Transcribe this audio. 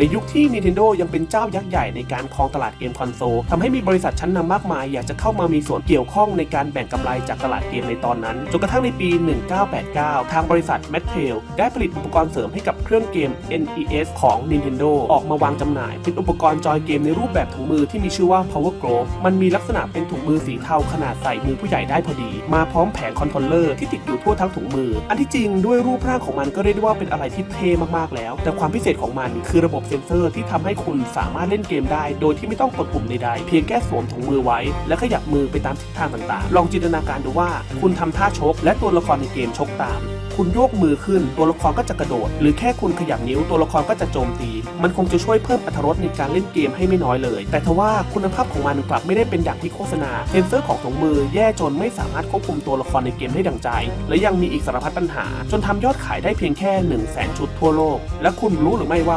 ในยุคที่ Nintendo ยังเป็นเจ้ายักษ์ใหญ่ในการครองตลาดเกมคอนโซลทำให้มีบริษัทชั้นนำมากมาย อยากจะเข้ามามีส่วนเกี่ยวข้องในการแบ่งกำไรจากตลาดเกมในตอนนั้น จนกระทั่งในปี 1989 ทางบริษัท m a t t e l ได้ผลิตอุปกรณ์เสริมให้กับเครื่องเกม NES ของ Nintendo ออกมาวางจำหน่าย เป็นอุปกรณ์จอยเกมในรูปแบบถุงมือที่มีชื่อว่า Power Glove มันมีลักษณะเป็นถุงมือสีเทาขนาดใส่มือผู้ใหญ่ได้พอดี มาพร้อมแผงคอนโทรลเลอร์ที่ติดอยู่ทั่วทั้งถุงมือ อันที่จริงด้วยรูปร่างของมันก็เรียกได้ว่าเป็นอะไรที่เท่มากๆแล้ว แต่ความพิเศษของมันคือระบบเซ็นเซอร์ที่ทำให้คุณสามารถเล่นเกมได้ โดยที่ไม่ต้องกดปุ่มใดๆ เพียงแค่สวมถุงมือไว้ และขยับมือไปตามทิศทางต่างๆ ลองจินตนาการดูว่าคุณทำท่าชก และตัวละครในเกมชกตามคุณโยกมือขึ้นตัวละครก็จะกระโดด หรือแค่คุณขยับนิ้วตัวละครก็จะโจมตี มันคงจะช่วยเพิ่มอรรถรสในการเล่นเกมให้ไม่น้อยเลย แต่ทว่าคุณภาพของมันกลับไม่ได้เป็นอย่างที่โฆษณาเซนเซอร์ของถุงมือแย่จนไม่สามารถควบคุมตัวละครในเกมได้ดังใจ และยังมีอีกสารพัดปัญหา จนทำยอดขายได้เพียงแค่ 1 0 0 0 0แชุดทั่วโลก และคุณรู้หรือไม่ว่า